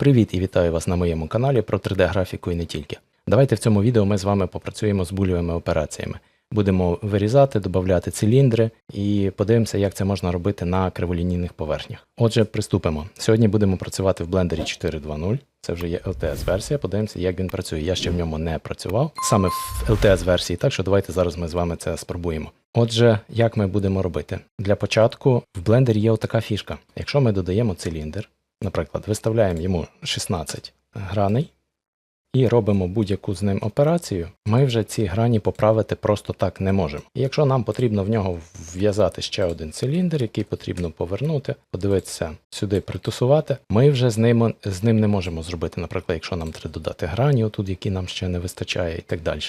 Привіт і вітаю вас на моєму каналі про 3D-графіку і не тільки. Давайте в цьому відео ми з вами попрацюємо з бульовими операціями. Будемо вирізати, додати циліндри і подивимося, як це можна робити на криволінійних поверхнях. Отже, приступимо. Сьогодні будемо працювати в блендері 4.2.0. Це вже є LTS-версія. Подивимося, як він працює. Я ще в ньому не працював саме в LTS-версії, так що давайте зараз ми з вами це спробуємо. Отже, як ми будемо робити? Для початку в блендері є отака фішка. Якщо ми додаємо циліндр, наприклад, виставляємо йому 16 граней і робимо будь-яку з ним операцію, ми вже ці грані поправити просто так не можемо. І якщо нам потрібно в нього вв'язати ще один циліндр, який потрібно повернути, подивитися сюди, притусувати, ми вже з ним, з ним не можемо зробити, наприклад, якщо нам треба додати грані, отут, які нам ще не вистачає, і так далі.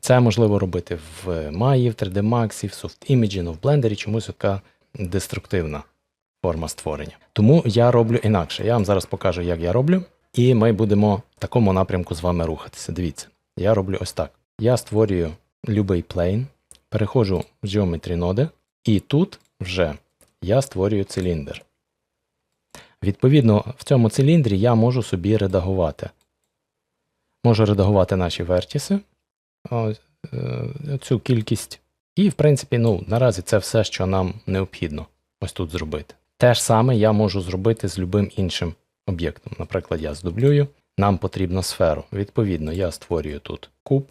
Це можливо робити в Maya, в 3D Max, в SoftImage, ну в блендері чомусь така деструктивна форма створення. Тому я роблю інакше. Я вам зараз покажу, як я роблю, і ми будемо в такому напрямку з вами рухатися. Дивіться, я роблю ось так. Я створюю любий плейн, переходжу в Geometry ноди, і тут вже я створюю циліндр. Відповідно, в цьому циліндрі я можу собі редагувати. Можу редагувати наші вертіси, е, цю кількість. І, в принципі, ну, наразі це все, що нам необхідно ось тут зробити. Те ж саме я можу зробити з любим іншим об'єктом. Наприклад, я здублюю, нам потрібна сферу. Відповідно, я створюю тут куб.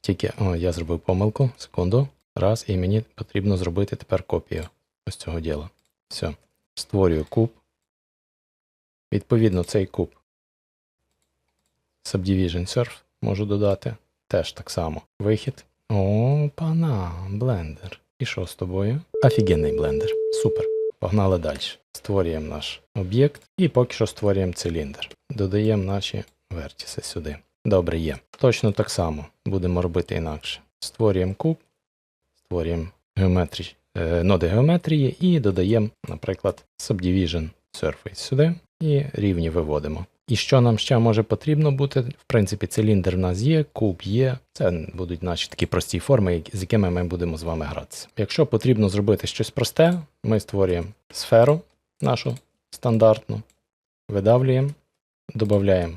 Тільки о, я зробив помилку, секунду. Раз, і мені потрібно зробити тепер копію ось цього діла. Все. Створюю куб. Відповідно, цей куб Subdivision Surf можу додати. Теж так само. Вихід. О, пана, блендер. І що з тобою? Офігенний блендер. Супер. Погнали далі. Створюємо наш об'єкт і поки що створюємо циліндр. Додаємо наші вертіси сюди. Добре є. Точно так само будемо робити інакше. Створюємо куб, створюємо геометрі... е, ноди геометрії і додаємо, наприклад, Subdivision Surface сюди і рівні виводимо. І що нам ще може потрібно бути? В принципі, циліндр в нас є, куб є. Це будуть наші такі прості форми, з якими ми будемо з вами гратися. Якщо потрібно зробити щось просте, ми створюємо сферу нашу стандартну, видавлюємо, додаємо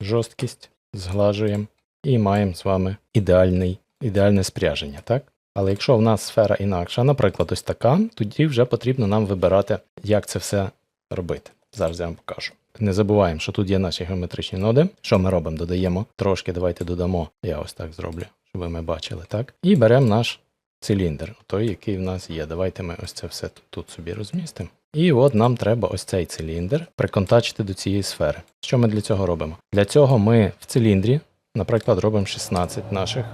жорсткість, зглажуємо і маємо з вами ідеальний, ідеальне спряження. Так? Але якщо в нас сфера інакша, наприклад, ось така, тоді вже потрібно нам вибирати, як це все робити. Зараз я вам покажу. Не забуваємо, що тут є наші геометричні ноди. Що ми робимо? Додаємо трошки, давайте додамо. Я ось так зроблю, щоб ми бачили, так? І беремо наш циліндр, той, який в нас є. Давайте ми ось це все тут собі розмістимо. І от нам треба ось цей циліндр приконтачити до цієї сфери. Що ми для цього робимо? Для цього ми в циліндрі, наприклад, робимо 16 наших.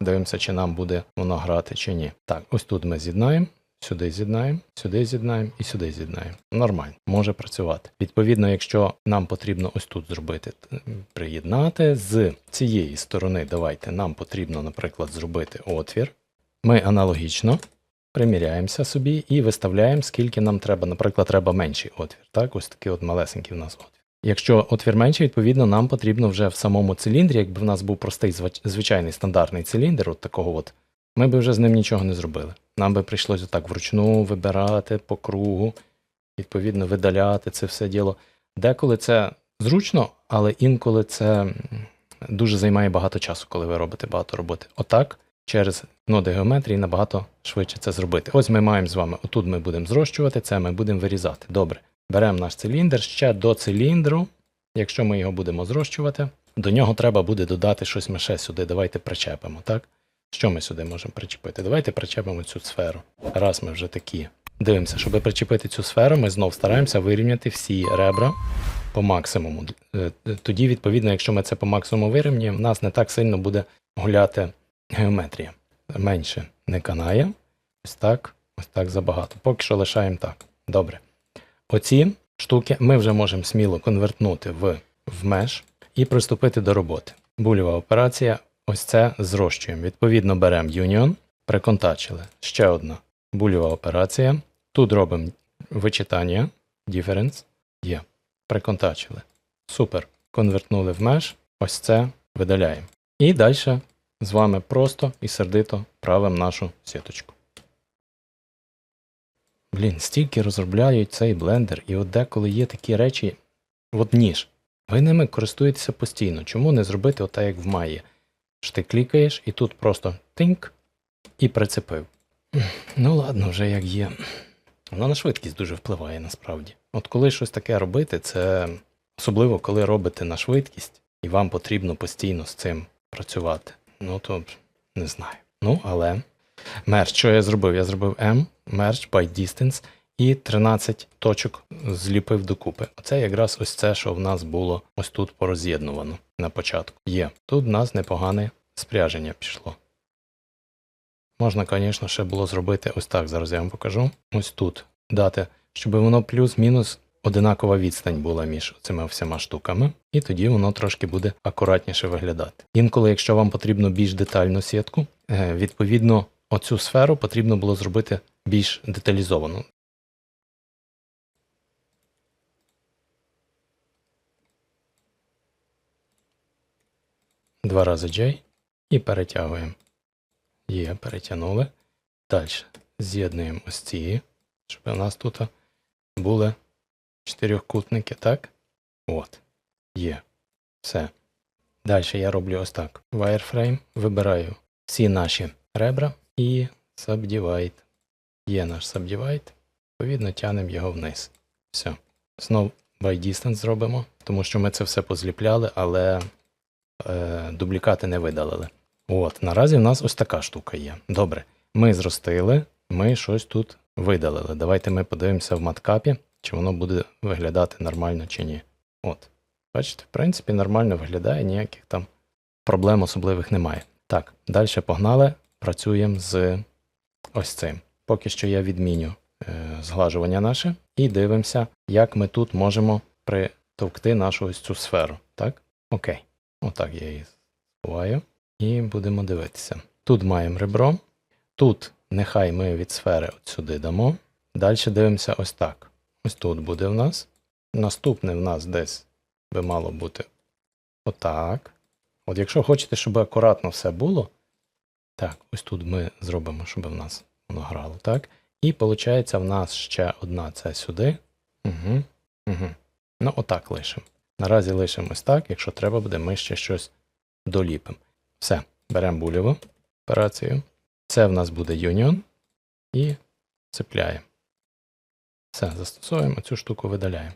Дивимося, чи нам буде воно грати чи ні. Так, ось тут ми з'єднаємо. Сюди з'єднаємо, сюди з'єднаємо і сюди з'єднаємо. Нормально, може працювати. Відповідно, якщо нам потрібно ось тут зробити, приєднати з цієї сторони, давайте нам потрібно, наприклад, зробити отвір. Ми аналогічно приміряємося собі і виставляємо, скільки нам треба. Наприклад, треба менший отвір. Так, ось такий от малесенький в нас отвір. Якщо отвір менший, відповідно, нам потрібно вже в самому циліндрі, якби в нас був простий звичайний стандартний циліндр, от такого от, ми би вже з ним нічого не зробили. Нам би прийшлось отак вручну вибирати по кругу, відповідно, видаляти це все діло. Деколи це зручно, але інколи це дуже займає багато часу, коли ви робите багато роботи. Отак, через ноди геометрії набагато швидше це зробити. Ось ми маємо з вами, отут ми будемо зрощувати, це ми будемо вирізати. Добре. Беремо наш циліндр, ще до циліндру, якщо ми його будемо зрощувати, до нього треба буде додати щось ми ще сюди. Давайте причепимо, так? Що ми сюди можемо причепити? Давайте причепимо цю сферу. Раз ми вже такі. Дивимося, щоб причепити цю сферу, ми знов стараємося вирівняти всі ребра по максимуму. Е, е, Тоді, відповідно, якщо ми це по максимуму вирівнюємо, в нас не так сильно буде гуляти геометрія. Менше не канає. Ось так, ось так забагато. Поки що лишаємо так. Добре. Оці штуки ми вже можемо сміло конвертнути в, в меж і приступити до роботи. Бульова операція. Ось це зрощуємо. Відповідно, беремо Union, приконтачили. Ще одна бульова операція. Тут робимо вичитання, difference, є. Приконтачили. Супер. Конвертнули в меж. Ось це видаляємо. І далі з вами просто і сердито правимо нашу сіточку. Блін, стільки розробляють цей блендер, і от деколи є такі речі, от ніж. Ви ними користуєтеся постійно. Чому не зробити отак, як в Маї? Ти клікаєш і тут просто тинк і прицепив. Ну ладно, вже як є. Воно на швидкість дуже впливає насправді. От коли щось таке робити, це особливо коли робите на швидкість, і вам потрібно постійно з цим працювати. Ну то не знаю. Ну, але мерч, що я зробив? Я зробив M, merge by distance і 13 точок зліпив докупи. Оце якраз ось це, що в нас було ось тут пороз'єднувано на початку. Є. Тут в нас непогане спряження пішло. Можна, звісно, ще було зробити ось так. Зараз я вам покажу. Ось тут дати, щоб воно плюс-мінус одинакова відстань була між цими всіма штуками, і тоді воно трошки буде акуратніше виглядати. Інколи, якщо вам потрібно більш детальну сітку, е, відповідно, оцю сферу потрібно було зробити більш деталізовану. Два рази J і перетягуємо. Є, перетягнули. Далі з'єднуємо ось ці, щоб у нас тут були чотирьохкутники, так? От. Є. Все. Далі я роблю ось так. Wireframe, вибираю всі наші ребра і Subdivide. Є наш Subdivide. Відповідно, тянемо його вниз. Все. Знов by distance зробимо, тому що ми це все позліпляли, але е, дублікати не видалили. От, наразі в нас ось така штука є. Добре. Ми зростили, ми щось тут видалили. Давайте ми подивимося в маткапі, чи воно буде виглядати нормально чи ні. От. Бачите, в принципі, нормально виглядає, ніяких там проблем особливих немає. Так, далі погнали, працюємо з ось цим. Поки що я відміню е, зглажування наше і дивимося, як ми тут можемо притовкти нашу ось цю сферу. Так? Окей. Отак я її сховаю. І будемо дивитися. Тут маємо ребро. Тут нехай ми від сфери от сюди дамо. Далі дивимося ось так. Ось тут буде в нас. Наступне в нас десь би мало бути отак. От якщо хочете, щоб акуратно все було, так, ось тут ми зробимо, щоб в нас воно грало, так? І виходить, в нас ще одна це сюди. Угу, угу. Ну, отак лишимо. Наразі лишимо ось так, якщо треба буде, ми ще щось доліпимо. Все, беремо бульову операцію. Це в нас буде Union і цепляємо. Все, застосовуємо цю штуку, видаляємо.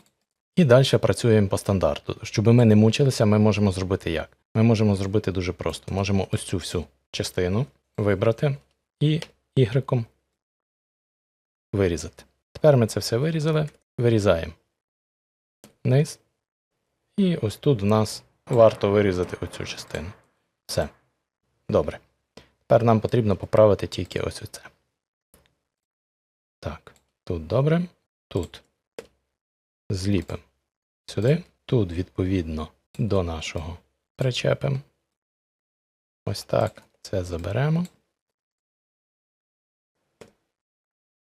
І далі працюємо по стандарту. Щоб ми не мучилися, ми можемо зробити як? Ми можемо зробити дуже просто. Можемо ось цю всю частину вибрати і Y вирізати. Тепер ми це все вирізали, вирізаємо вниз. І ось тут в нас варто вирізати оцю частину. Все. Добре. Тепер нам потрібно поправити тільки ось оце. Так, тут добре. Тут зліпимо сюди. Тут, відповідно, до нашого причепимо. Ось так. Це заберемо.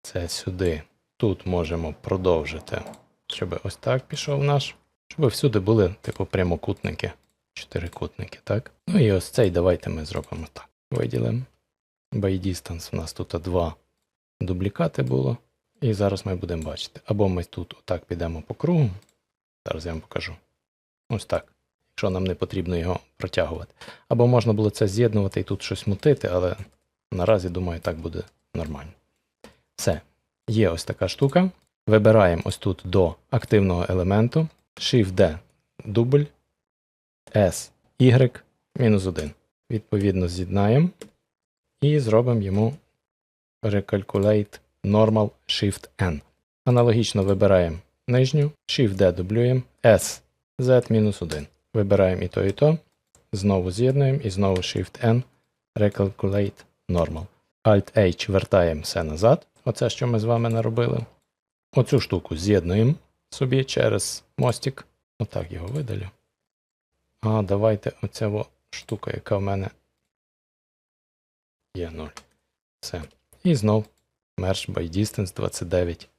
Це сюди. Тут можемо продовжити, щоб ось так пішов наш. Щоб всюди були, типу, прямокутники, чотирикутники, так? Ну і ось цей давайте ми зробимо так. Виділимо. By distance у нас тут два дублікати було. І зараз ми будемо бачити. Або ми тут отак підемо по кругу. Зараз я вам покажу. Ось так. Якщо нам не потрібно його протягувати. Або можна було це з'єднувати і тут щось мутити, але наразі, думаю, так буде нормально. Все. Є ось така штука. Вибираємо ось тут до активного елементу. Shift-D дубль S, Y, мінус 1. Відповідно, з'єднаємо і зробимо йому Recalculate Normal Shift N. Аналогічно вибираємо нижню, Shift-D дублюємо, S, Z мінус 1. Вибираємо і то, і то. Знову з'єднуємо і знову Shift-N, Recalculate Normal. Alt-H вертаємо все назад. Оце, що ми з вами наробили. Оцю штуку з'єднуємо собі через мостик. Отак його видалю. А, давайте оця во штука, яка в мене є 0. Все. І знов Merge by Distance 29.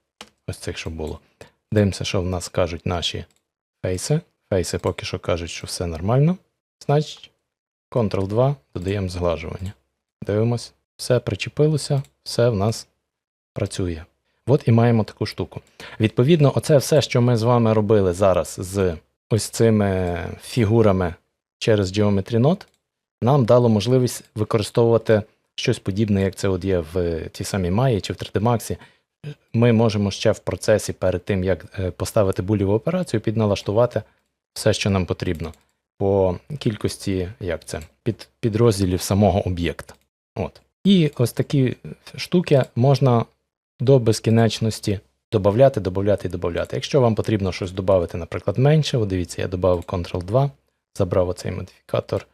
Ось цих, що було. Дивимося, що в нас кажуть наші фейси. Фейси поки що кажуть, що все нормально. Значить, Ctrl-2 додаємо зглажування. Дивимось. Все причепилося, все в нас працює. От і маємо таку штуку. Відповідно, оце все, що ми з вами робили зараз з ось цими фігурами через Geometry Node, нам дало можливість використовувати щось подібне, як це от є в тій самій Maya чи в 3D Max. Ми можемо ще в процесі перед тим, як е, поставити буліву операцію, підналаштувати все, що нам потрібно по кількості як це, під, підрозділів самого об'єкта. От. І ось такі штуки можна до безкінечності додати, додати і додати. Якщо вам потрібно щось додати, наприклад, менше, от дивіться, я додав Ctrl-2, забрав оцей модифікатор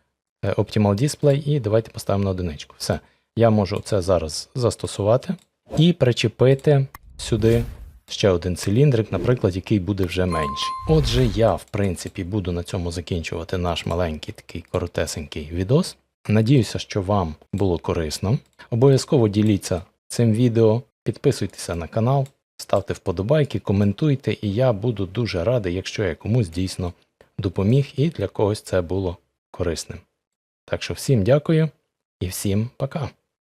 е, Optimal Display і давайте поставимо на одиничку. Все. Я можу це зараз застосувати і причепити сюди ще один циліндрик, наприклад, який буде вже менший. Отже, я, в принципі, буду на цьому закінчувати наш маленький такий коротесенький відос. Надіюся, що вам було корисно. Обов'язково діліться цим відео, підписуйтеся на канал, ставте вподобайки, коментуйте, і я буду дуже радий, якщо я комусь дійсно допоміг і для когось це було корисним. Так що всім дякую і всім пока.